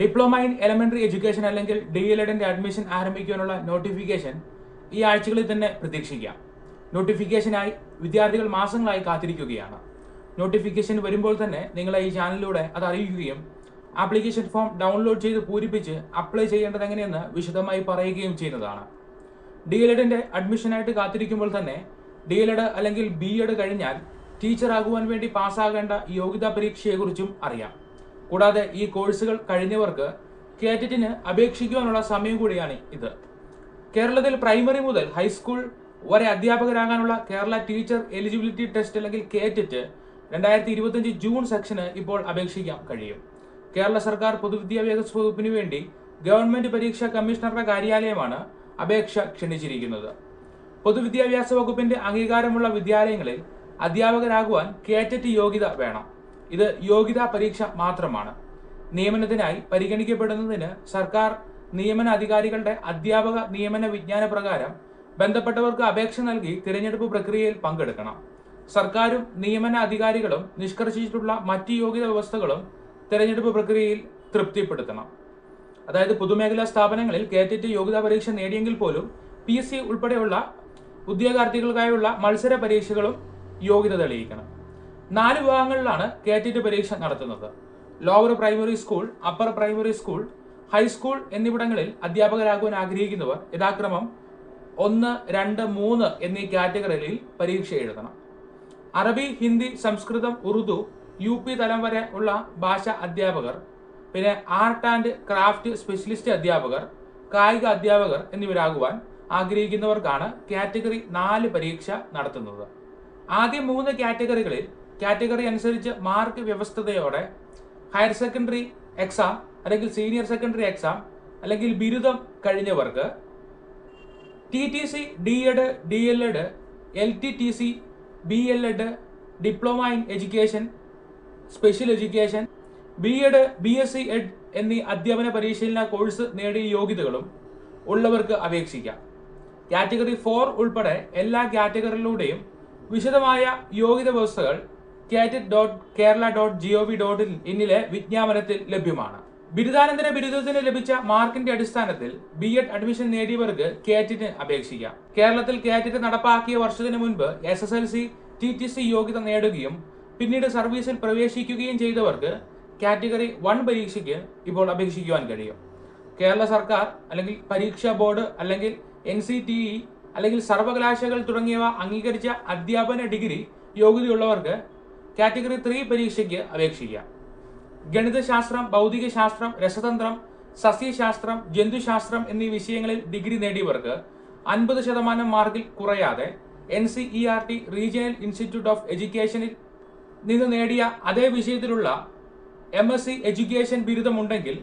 Diploma in elementary education അല്ലെങ്കിൽ D L എഡിന്റെ admission ആരംഭിക്കാനുള്ള നോട്ടിഫിക്കേഷൻ ഈ ആഴ്ചകളിൽ തന്നെ പ്രതീക്ഷിക്കാം. നോട്ടിഫിക്കേഷനായി വിദ്യാർത്ഥികൾ മാസങ്ങളായി കാത്തിരിക്കുകയാണ്. നോട്ടിഫിക്കേഷൻ വരുമ്പോൾ തന്നെ നിങ്ങളെ ഈ ചാനലിലൂടെ അത് അറിയിക്കുകയും ആപ്ലിക്കേഷൻ ഫോം ഡൗൺലോഡ് ചെയ്ത് പൂരിപ്പിച്ച് അപ്ലൈ ചെയ്യേണ്ടത് എങ്ങനെയെന്ന് വിശദമായി പറയുകയും ചെയ്യുന്നതാണ്. ഡി എൽ എഡിന്റെ അഡ്മിഷനായിട്ട് കാത്തിരിക്കുമ്പോൾ തന്നെ ഡി എൽ എഡ് അല്ലെങ്കിൽ ബി എഡ് കഴിഞ്ഞാൽ ടീച്ചറാകുവാൻ വേണ്ടി പാസ്സാകേണ്ട യോഗ്യതാ പരീക്ഷയെക്കുറിച്ചും അറിയാം. കൂടാതെ ഈ കോഴ്സുകൾ കഴിഞ്ഞവർക്ക് കേറ്ററ്റിന് അപേക്ഷിക്കുവാനുള്ള സമയം കൂടിയാണ് ഇത്. കേരളത്തിൽ പ്രൈമറി മുതൽ ഹൈസ്കൂൾ വരെ അധ്യാപകരാകാനുള്ള കേരള ടീച്ചർ എലിജിബിലിറ്റി ടെസ്റ്റ് അല്ലെങ്കിൽ കേറ്ററ്റ് രണ്ടായിരത്തി ഇരുപത്തിയഞ്ച് ജൂൺ സെക്ഷന് ഇപ്പോൾ അപേക്ഷിക്കാൻ കഴിയും. കേരള സർക്കാർ പൊതുവിദ്യാഭ്യാസ വകുപ്പിന് വേണ്ടി ഗവൺമെന്റ് പരീക്ഷാ കമ്മീഷണറുടെ കാര്യാലയമാണ് അപേക്ഷ ക്ഷണിച്ചിരിക്കുന്നത്. പൊതുവിദ്യാഭ്യാസ വകുപ്പിന്റെ അംഗീകാരമുള്ള വിദ്യാലയങ്ങളിൽ അധ്യാപകരാകുവാൻ കേറ്ററ്റ് യോഗ്യത വേണം. ഇത് യോഗ്യതാ പരീക്ഷ മാത്രമാണ്. നിയമനത്തിനായി പരിഗണിക്കപ്പെടുന്നതിന് സർക്കാർ നിയമന അധികാരികളുടെ അധ്യാപക നിയമന വിജ്ഞാന പ്രകാരം ബന്ധപ്പെട്ടവർക്ക് അപേക്ഷ നൽകി തിരഞ്ഞെടുപ്പ് പ്രക്രിയയിൽ പങ്കെടുക്കണം. സർക്കാരും നിയമന അധികാരികളും നിഷ്കർഷിച്ചിട്ടുള്ള മറ്റ് യോഗ്യത വ്യവസ്ഥകളും തിരഞ്ഞെടുപ്പ് പ്രക്രിയയിൽ തൃപ്തിപ്പെടുത്തണം. അതായത് പൊതുമേഖലാ സ്ഥാപനങ്ങളിൽ കേറ്ററ്റ് യോഗ്യതാ പരീക്ഷ നേടിയെങ്കിൽ പോലും പി എസ് സി ഉൾപ്പെടെയുള്ള ഉദ്യോഗാർത്ഥികൾക്കായുള്ള മത്സര പരീക്ഷകളും യോഗ്യത തെളിയിക്കണം. നാല് വിഭാഗങ്ങളിലാണ് കേറ്ററ്റ് പരീക്ഷ നടത്തുന്നത്. Lower primary school upper primary school high school എന്നിവിടങ്ങളിൽ അധ്യാപകരാകുവാൻ ആഗ്രഹിക്കുന്നവർ യഥാക്രമം ഒന്ന് രണ്ട് മൂന്ന് എന്നീ കാറ്റഗറിയിൽ പരീക്ഷ എഴുതണം. അറബി ഹിന്ദി സംസ്കൃതം ഉറുദു യു പി തലം വരെ ഉള്ള ഭാഷ അധ്യാപകർ പിന്നെ ആർട്ട് ആൻഡ് ക്രാഫ്റ്റ് സ്പെഷ്യലിസ്റ്റ് അധ്യാപകർ കായിക അധ്യാപകർ എന്നിവരാകുവാൻ ആഗ്രഹിക്കുന്നവർക്കാണ് കാറ്റഗറി നാല് പരീക്ഷ നടത്തുന്നത്. ആദ്യ മൂന്ന് കാറ്റഗറികളിൽ കാറ്റഗറി അനുസരിച്ച് മാർക്ക് വ്യവസ്ഥതയോടെ ഹയർ സെക്കൻഡറി എക്സാം അല്ലെങ്കിൽ സീനിയർ സെക്കൻഡറി എക്സാം അല്ലെങ്കിൽ ബിരുദം കഴിഞ്ഞവർക്ക് T T C D Ed D L Ed L T T C B L Ed diploma in education special education B Ed B S C Ed എന്നീ അധ്യാപന പരിശീലന course നേടിയ യോഗ്യതകളും ഉള്ളവർക്ക് അപേക്ഷിക്കാം. Category four ഉൾപ്പെടെ എല്ലാ കാറ്റഗറിയിലൂടെയും വിശദമായ യോഗ്യത വ്യവസ്ഥകൾ KTET dot Kerala dot G O V dot ഇന്നിലെ വിജ്ഞാപനത്തിൽ ലഭ്യമാണ്. ബിരുദാനന്തര ബിരുദത്തിന് ലഭിച്ച മാർക്കിന്റെ അടിസ്ഥാനത്തിൽ ബി എഡ് അഡ്മിഷൻ നേടിയവർക്ക് കാറ്റിന് അപേക്ഷിക്കാം. കേരളത്തിൽ കാറ്റിന് നടപ്പാക്കിയ വർഷത്തിന് മുൻപ് S S L C T T C യോഗ്യത നേടുകയും പിന്നീട് സർവീസിൽ പ്രവേശിക്കുകയും ചെയ്തവർക്ക് കാറ്റഗറി വൺ പരീക്ഷയ്ക്ക് ഇപ്പോൾ അപേക്ഷിക്കുവാൻ കഴിയും. കേരള സർക്കാർ അല്ലെങ്കിൽ പരീക്ഷാ ബോർഡ് അല്ലെങ്കിൽ എൻ സി ടി ഇ അല്ലെങ്കിൽ സർവകലാശാലകൾ തുടങ്ങിയവ അംഗീകരിച്ച അധ്യാപന ഡിഗ്രി യോഗ്യതയുള്ളവർക്ക് കാറ്റഗറി ത്രീ പരീക്ഷയ്ക്ക് അപേക്ഷിക്കാം. ഗണിതശാസ്ത്രം ഭൗതികശാസ്ത്രം രസതന്ത്രം സസ്യശാസ്ത്രം ജന്തുശാസ്ത്രം എന്നീ വിഷയങ്ങളിൽ ഡിഗ്രി നേടിയവർക്ക് അൻപത് ശതമാനം മാർക്കിൽ കുറയാതെ N C E R T regional institute of എഡ്യൂക്കേഷനിൽ നിന്ന് നേടിയ അതേ വിഷയത്തിലുള്ള എം എസ് സി എഡ്യൂക്കേഷൻ ബിരുദമുണ്ടെങ്കിൽ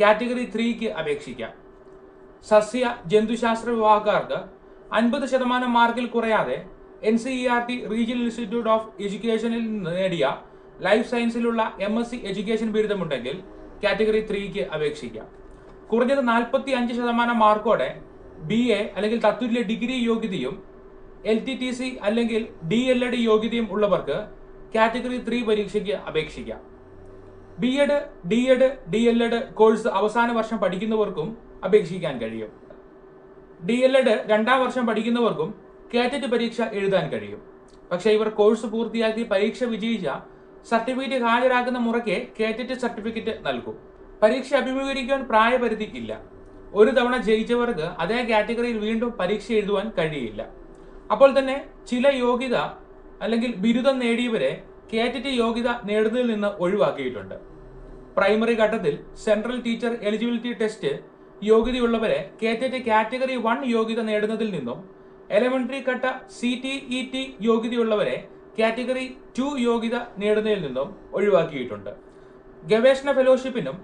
കാറ്റഗറി ത്രീക്ക് അപേക്ഷിക്കാം. സസ്യ ജന്തുശാസ്ത്ര വിഭാഗക്കാർക്ക് അൻപത് ശതമാനം മാർക്കിൽ കുറയാതെ N C E R T regional institute of എഡ്യൂക്കേഷനിൽ നേടിയ ലൈഫ് സയൻസിലുള്ള എം എസ് സി എഡ്യൂക്കേഷൻ ബിരുദമുണ്ടെങ്കിൽ കാറ്റഗറി ത്രീക്ക് അപേക്ഷിക്കാം. കുറഞ്ഞത് നാൽപ്പത്തി അഞ്ച് ശതമാനം മാർക്കോടെ ബി എ അല്ലെങ്കിൽ തത്തുല്യ ഡിഗ്രി യോഗ്യതയും എൽ ടി ടി സി അല്ലെങ്കിൽ ഡി എൽ എഡ് യോഗ്യതയും ഉള്ളവർക്ക് കാറ്റഗറി ത്രീ പരീക്ഷയ്ക്ക് അപേക്ഷിക്കാം. B ed D ed D L ed course അവസാന വർഷം പഠിക്കുന്നവർക്കും അപേക്ഷിക്കാൻ കഴിയും. ഡി എൽ എഡ് രണ്ടാം വർഷം പഠിക്കുന്നവർക്കും കാറ്ററ്റ് പരീക്ഷ എഴുതാൻ കഴിയും. പക്ഷേ ഇവർ കോഴ്സ് പൂർത്തിയാക്കി പരീക്ഷ വിജയിച്ച സർട്ടിഫിക്കറ്റ് ഹാജരാക്കുന്ന മുറയ്ക്ക് കാറ്ററ്റ് സർട്ടിഫിക്കറ്റ് നൽകും. പരീക്ഷ അഭിമുഖീകരിക്കാൻ പ്രായപരിധി ഇല്ല. ഒരു തവണ ജയിച്ചവർക്ക് അതേ കാറ്റഗറിയിൽ വീണ്ടും പരീക്ഷ എഴുതുവാൻ കഴിയില്ല. അപ്പോൾ തന്നെ ചില യോഗ്യത അല്ലെങ്കിൽ ബിരുദം നേടിയവരെ കാറ്ററ്റ് യോഗ്യത നേടുന്നതിൽ നിന്ന് ഒഴിവാക്കിയിട്ടുണ്ട്. പ്രൈമറി ഘട്ടത്തിൽ സെൻട്രൽ ടീച്ചർ എലിജിബിലിറ്റി ടെസ്റ്റ് യോഗ്യതയുള്ളവരെ കാറ്റഗറി വൺ യോഗ്യത നേടുന്നതിൽ നിന്നും എലമെന്ററി കട്ട സി ടി ഇ ടി യോഗ്യതയുള്ളവരെ കാറ്റഗറി ടു യോഗ്യത നേടുന്നതിൽ നിന്നും ഒഴിവാക്കിയിട്ടുണ്ട്. ഗവേഷണ ഫെലോഷിപ്പിനും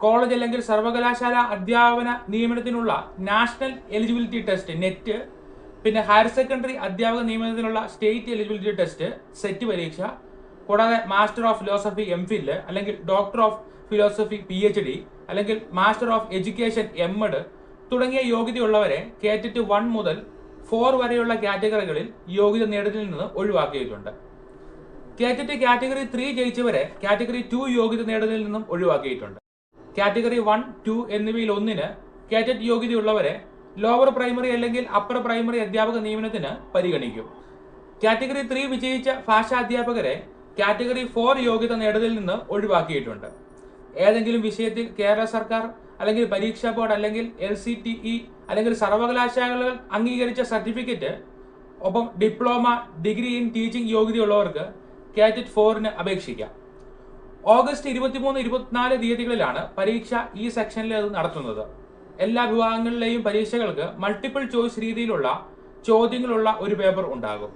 കോളേജ് അല്ലെങ്കിൽ സർവകലാശാല അധ്യാപന നിയമനത്തിനുള്ള നാഷണൽ എലിജിബിലിറ്റി ടെസ്റ്റ് നെറ്റ് പിന്നെ ഹയർ സെക്കൻഡറി അധ്യാപക നിയമനത്തിനുള്ള സ്റ്റേറ്റ് എലിജിബിലിറ്റി ടെസ്റ്റ് സെറ്റ് പരീക്ഷ കൂടാതെ master of philosophy M Phil അല്ലെങ്കിൽ doctor of philosophy P H D അല്ലെങ്കിൽ master of education M Ed തുടങ്ങിയ യോഗ്യതയുള്ളവരെ കേറ്ററ്റ് വൺ മുതൽ ഫോർ വരെയുള്ള കാറ്റഗറികളിൽ യോഗ്യത നേടുന്നതിൽ നിന്ന് ഒഴിവാക്കിയിട്ടുണ്ട്. കേറ്ററ്റ് കാറ്റഗറി ത്രീ ജയിച്ചവരെ കാറ്റഗറി ടു യോഗ്യത നേടുന്നതിൽ നിന്നും ഒഴിവാക്കിയിട്ടുണ്ട്. കാറ്റഗറി വൺ ടു എന്നിവയിൽ ഒന്നിന് കാറ്ററ്റ് യോഗ്യതയുള്ളവരെ ലോവർ പ്രൈമറി അല്ലെങ്കിൽ അപ്പർ പ്രൈമറി അധ്യാപക നിയമനത്തിന് പരിഗണിക്കും. കാറ്റഗറി ത്രീ വിജയിച്ച ഭാഷ അധ്യാപകരെ കാറ്റഗറി ഫോർ യോഗ്യത നേടുന്നതിൽ നിന്ന് ഒഴിവാക്കിയിട്ടുണ്ട്. ഏതെങ്കിലും വിഷയത്തിൽ കേരള സർക്കാർ അല്ലെങ്കിൽ പരീക്ഷാ ബോർഡ് അല്ലെങ്കിൽ എൽ സി ടി ഇ അല്ലെങ്കിൽ സർവകലാശാലകൾ അംഗീകരിച്ച സർട്ടിഫിക്കറ്റ് ഒപ്പം ഡിപ്ലോമ ഡിഗ്രി ഇൻ ടീച്ചിങ് യോഗ്യതയുള്ളവർക്ക് കാറ്ററ്റ് ഫോറിന് അപേക്ഷിക്കാം. ഓഗസ്റ്റ് ഇരുപത്തിമൂന്ന് ഇരുപത്തിനാല് തീയതികളിലാണ് പരീക്ഷ ഈ സെക്ഷനിൽ അത് നടത്തുന്നത്. എല്ലാ വിഭാഗങ്ങളിലെയും പരീക്ഷകൾക്ക് മൾട്ടിപ്പിൾ ചോയ്സ് രീതിയിലുള്ള ചോദ്യങ്ങളുള്ള ഒരു പേപ്പർ ഉണ്ടാകും.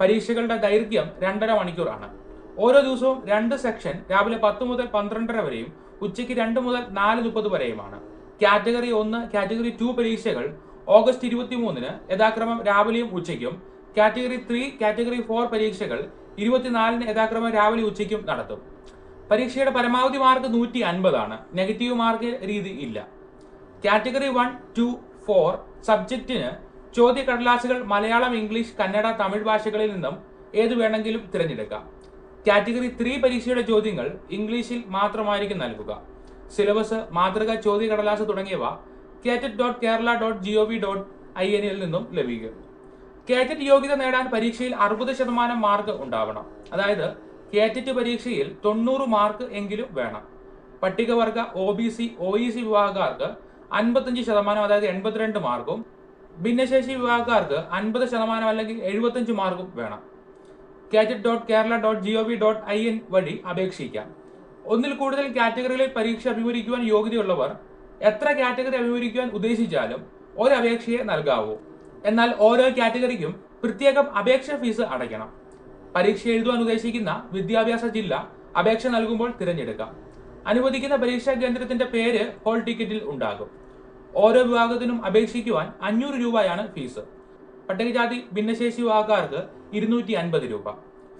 പരീക്ഷകളുടെ ദൈർഘ്യം രണ്ടര മണിക്കൂറാണ്. ഓരോ ദിവസവും രണ്ട് സെക്ഷൻ രാവിലെ പത്ത് മുതൽ പന്ത്രണ്ടര വരെയും ഉച്ചയ്ക്ക് രണ്ട് മുതൽ നാല് മുപ്പത് വരെയുമാണ്. കാറ്റഗറി ഒന്ന് കാറ്റഗറി ടു പരീക്ഷകൾ ഓഗസ്റ്റ് ഇരുപത്തി മൂന്നിന് യഥാക്രമം രാവിലെയും ഉച്ചയ്ക്കും. കാറ്റഗറി ത്രീ കാറ്റഗറി ഫോർ പരീക്ഷകൾ ഇരുപത്തിനാലിന് യഥാക്രമം രാവിലെ ഉച്ചയ്ക്കും നടത്തും. പരീക്ഷയുടെ പരമാവധി മാർക്ക് നൂറ്റി അൻപതാണ്. നെഗറ്റീവ് മാർക്ക് രീതി ഇല്ല. കാറ്റഗറി വൺ ടു ഫോർ സബ്ജക്റ്റിന് ചോദ്യ കടലാസുകൾ മലയാളം ഇംഗ്ലീഷ് കന്നഡ തമിഴ് ഭാഷകളിൽ നിന്നും ഏത് വേണമെങ്കിലും തിരഞ്ഞെടുക്കാം. കാറ്റഗറി ത്രീ പരീക്ഷയുടെ ചോദ്യങ്ങൾ ഇംഗ്ലീഷിൽ മാത്രമായിരിക്കും നൽകുക. സിലബസ് മാതൃക ചോദ്യ കടലാസ് തുടങ്ങിയവ KTET dot Kerala dot G O V dot I എനിൽ നിന്നും ലഭിക്കും. കാറ്ററ്റ് യോഗ്യത നേടാൻ പരീക്ഷയിൽ അറുപത് ശതമാനം മാർക്ക് ഉണ്ടാവണം. അതായത് കാറ്ററ്റ് പരീക്ഷയിൽ തൊണ്ണൂറ് മാർക്ക് എങ്കിലും വേണം. പട്ടികവർഗ O B C O E C വിഭാഗക്കാർക്ക് അൻപത്തഞ്ച് ശതമാനം അതായത് എൺപത്തിരണ്ട് മാർക്കും ഭിന്നശേഷി വിഭാഗക്കാർക്ക് അൻപത് ശതമാനം അല്ലെങ്കിൽ എഴുപത്തഞ്ച് മാർക്കും വേണം. KTET dot Kerala dot G O V dot I N വഴി അപേക്ഷിക്കാം. ഒന്നിൽ കൂടുതൽ കാറ്റഗറികളിൽ പരീക്ഷ അഭിമുഖീകരിക്കുവാൻ യോഗ്യതയുള്ളവർ എത്ര കാറ്റഗറി അഭിമുഖീകരിക്കുവാൻ ഉദ്ദേശിച്ചാലും ഒരു അപേക്ഷയെ നൽകാവൂ. എന്നാൽ ഓരോ കാറ്റഗറിക്കും പ്രത്യേകം അപേക്ഷ ഫീസ് അടയ്ക്കണം. പരീക്ഷ എഴുതുവാൻ ഉദ്ദേശിക്കുന്ന വിദ്യാഭ്യാസ ജില്ല അപേക്ഷ നൽകുമ്പോൾ തിരഞ്ഞെടുക്കാം. അനുവദിക്കുന്ന പരീക്ഷാ കേന്ദ്രത്തിന്റെ പേര് ഹോൾ ടിക്കറ്റിൽ ഉണ്ടാകും. ഓരോ വിഭാഗത്തിനും അപേക്ഷിക്കുവാൻ അഞ്ഞൂറ് രൂപയാണ് ഫീസ്. പട്ടികജാതി ഭിന്നശേഷി വിഭാഗക്കാർക്ക് ഇരുന്നൂറ്റി അൻപത് രൂപ.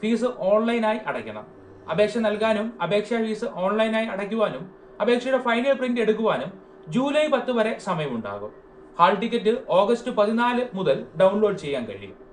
ഫീസ് ഓൺലൈനായി അടയ്ക്കണം. അപേക്ഷ നൽകാനും അപേക്ഷാ ഫീസ് ഓൺലൈനായി അടയ്ക്കുവാനും അപേക്ഷയുടെ ഫൈനൽ പ്രിന്റ് എടുക്കുവാനും ജൂലൈ പത്ത് വരെ സമയമുണ്ടാകും. ഹാൾ ടിക്കറ്റ് ഓഗസ്റ്റ് പതിനാല് മുതൽ ഡൗൺലോഡ് ചെയ്യാൻ കഴിയും.